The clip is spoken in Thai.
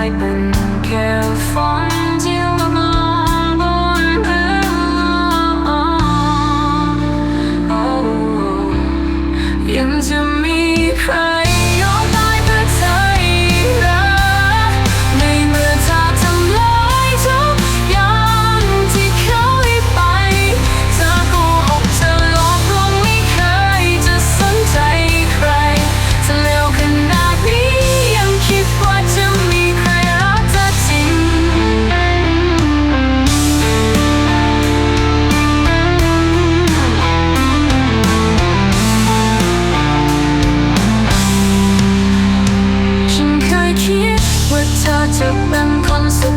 ายเป็นแค่ฝันที่ ธอจะเป็นคนสุ